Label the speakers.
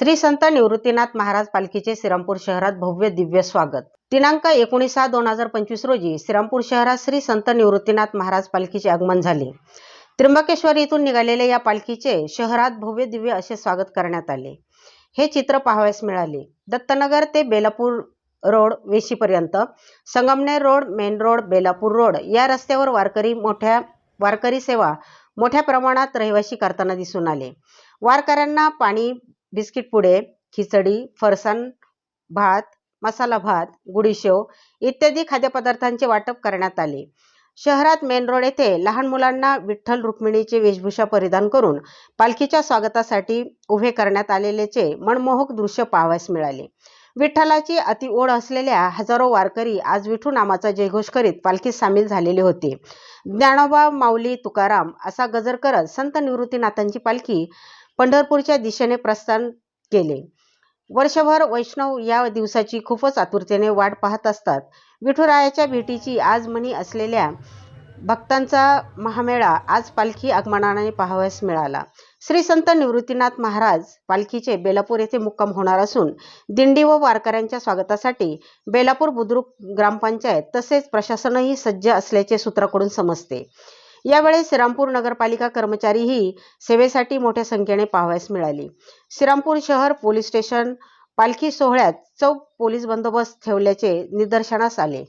Speaker 1: श्री संत निवृत्तीनाथ महाराज पालखीचे श्रीरामपूर शहरात भव्य दिव्य स्वागत. दिनांक एकोणीस सहा दोन हजार पंचवीस रोजी श्रीरामपूर शहरात श्री संत निवृत्तीनाथ महाराज पालखीचे आगमन झाले. त्र्यंबकेश्वर येथून निघालेल्या या पालखीचे शहरात भव्य दिव्य असे स्वागत करण्यात आले. हे चित्र पाहावयास मिळाले. दत्तनगर ते Belapur road वेशीपर्यंत Sangamner road main road Belapur road या रस्त्यावर वारकरी मोठ्या वारकरी सेवा मोठ्या प्रमाणात रहिवाशी करताना दिसून आले. वारकऱ्यांना पाणी बिस्किट पुडे खिचडी फरसाण भात मसाला भात गुडीशेव इत्यादी खाद्यपदार्थांचे वाटप करण्यात आले. शहरात मेन रोड येथे लहान मुलांना विठ्ठल रुक्मिणीची वेशभूषा परिधान करून पालखीच्या स्वागतासाठी उभे करण्यात आलेलेचे मनमोहक दृश्य पाहावयास मिळाले. विठ्ठलाची अति ओढ असलेल्या हजारो वारकरी आज विठू नामाचा जयघोष करीत पालखीत सामील झालेले होते. ज्ञानोबा माऊली तुकाराम असा गजर करत संत निवृत्तीनाथांची पालखी पंढरपूरच्या दिशेने प्रस्थान केले. वर्षभर वैष्णव या दिवसाची खूपच आतुरतेने वाट पाहत असतात. विठुरायाच्या भेटीची आज मनी असलेल्या भक्तांचा महामेळा आज पालखी आगमनाने पाहावयास मिळाला. श्री संत निवृत्तीनाथ महाराज पालखीचे बेलापूर येथे मुक्काम होणार असून दिंडी व वारकऱ्यांच्या स्वागतासाठी बेलापूर बुद्रुक ग्रामपंचायत तसेच प्रशासनही सज्ज असल्याचे सूत्राकडून समजते. यावेळी श्रीरामपूर नगरपालिका कर्मचारीही सेवेसाठी मोठ्या संख्येने पाहावयास मिळाली. श्रीरामपूर शहर पोलीस स्टेशन पालखी सोहळ्यात चौक पोलीस बंदोबस्त ठेवल्याचे निदर्शनास आले.